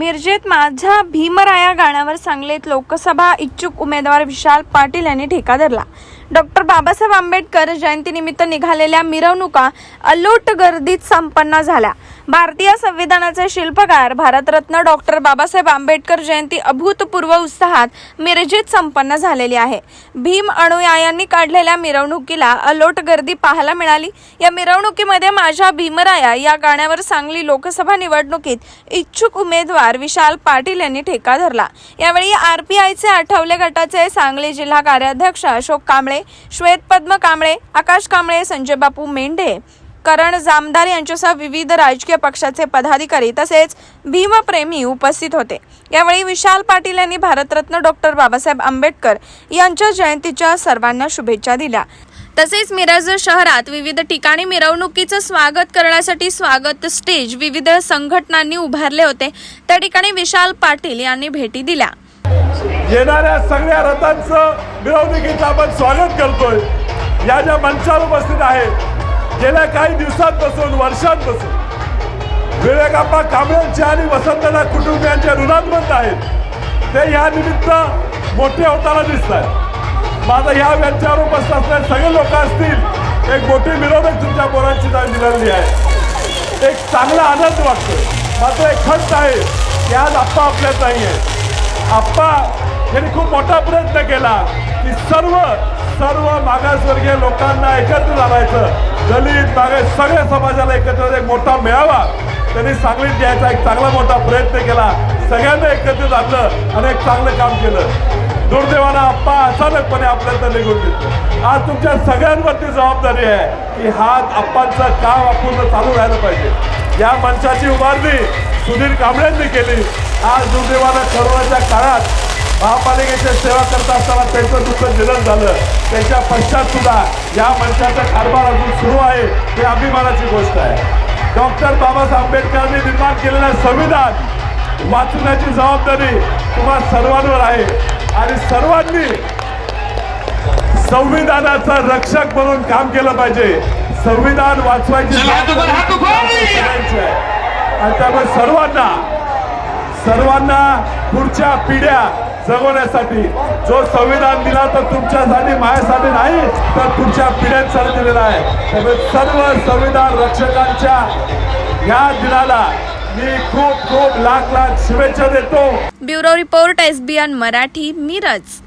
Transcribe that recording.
मिरजेत माझा भीमराया गाण्यावर सांगलीत लोकसभा इच्छुक उमेदवार विशाल पाटील यांनी ठेका धरला. डॉक्टर बाबासाहेब आंबेडकर जयंतीनिमित्त निघालेल्या मिरवणुका अलोट गर्दीत संपन्न झाल्या. भारतीय संविधानाचे शिल्पकार भारतरत्न डॉक्टर बाबासाहेब आंबेडकर जयंती अभूतपूर्व उत्साहात मिरजेत संपन्न झालेली आहे. भीम अनुयायांनी काढलेल्या मिरवणुकीला अलोट गर्दी पाहायला मिळाली. या मिरवणुकीमध्ये माझ्या भीमराया या गाण्यावर सांगली लोकसभा निवडणुकीत इच्छुक उमेदवार विशाल पाटील यांनी ठेका धरला. यावेळी आरपीआयचे आठवले गटाचे सांगली जिल्हा कार्याध्यक्ष अशोक कांबळे श्वेत पद्म कांबळे आकाश कांबळे संजय बापू मेंढे करण जामदार यांच्यासह विविध राजकीय पक्षाचे पदाधिकारी तसेच भीमप्रेमी उपस्थित होते. यावेळी विशाल पाटील यांनी भारतरत्न डॉक्टर बाबासाहेब आंबेडकर यांच्या जयंतीच्या सर्वांना शुभेच्छा दिल्या. तसेच मिरज शहरात विविध ठिकाणी मिरवणुकीचं स्वागत करण्यासाठी स्वागत स्टेज विविध संघटनांनी उभारले होते. त्या ठिकाणी विशाल पाटील यांनी भेटी दिल्या. येणाऱ्या सगळ्या रथांचं मिरवणुकीचं आपण स्वागत करतोय. या ज्या मंचावर उपस्थित आहे गेल्या काही दिवसांपासून वर्षांपासून विवेकाप्पा कांबळेंच्या आणि वसंतदा कुटुंबियांच्या ऋणात्मक आहेत. ते या निमित्त मोठे होताना दिसत आहेत माझा ह्या व्यांच्यावर उपस्थित असणारे सगळे लोक असतील एक मोठी मिरवणूक तुमच्या पोरांची निघाली आहे. एक चांगला आनंद वाटतो मात्र एक खंत आहे की आज आप्पा आपल्यात नाही आहे आप्पा यांनी खूप मोठा प्रयत्न केला की सर्व सर्व मागासवर्गीय लोकांना एकत्र आणायचं दलित मागास सगळ्या समाजाला एकत्र एक मोठा मेळावा. त्यांनी सांगलीत द्यायचा एक चांगला मोठा प्रयत्न केला. सगळ्यांना एकत्रित आणलं आणि एक चांगलं काम केलं. दुर्दैवानं आप्पा अचानकपणे आपल्याला निघून देतो आज तुमच्या सगळ्यांवरती जबाबदारी आहे की हा आप्पांचं काम आपण चालू राहिलं पाहिजे. या मंचाची उभारणी सुधीर कांबळ्यांनी केली. आज दुर्दैवानं करोनाच्या काळात महापालिकेची सेवा करत असताना त्यांचं दुःख निधन झालं. त्यांच्या पश्चात सुद्धा या मंचाचा कारभार अजून सुरू आहे ही अभिमानाची गोष्ट आहे. डॉक्टर बाबासाहेब आंबेडकरांनी निर्माण केलेलं संविधान वाचण्याची जबाबदारी तुम्हा सर्वांवर आहे. आणि सर्वांनी संविधानाचं रक्षक म्हणून काम केलं पाहिजे. संविधान वाचवायची. आणि त्यामुळे सर्वांना सर्वांना पुढच्या पिढ्या जगवण्यासाठी जो संविधान दिला तर तुमच्यासाठी माझ्यासाठी नाही तर तुमच्या पिढ्यांसाठी दिलेला आहे. त्यामुळे सर्व संविधान रक्षकांच्या या दिनाला मी खूप खूप लाख लाख शुभेच्छा देतो. Bureau report SBN Marathi Miraj.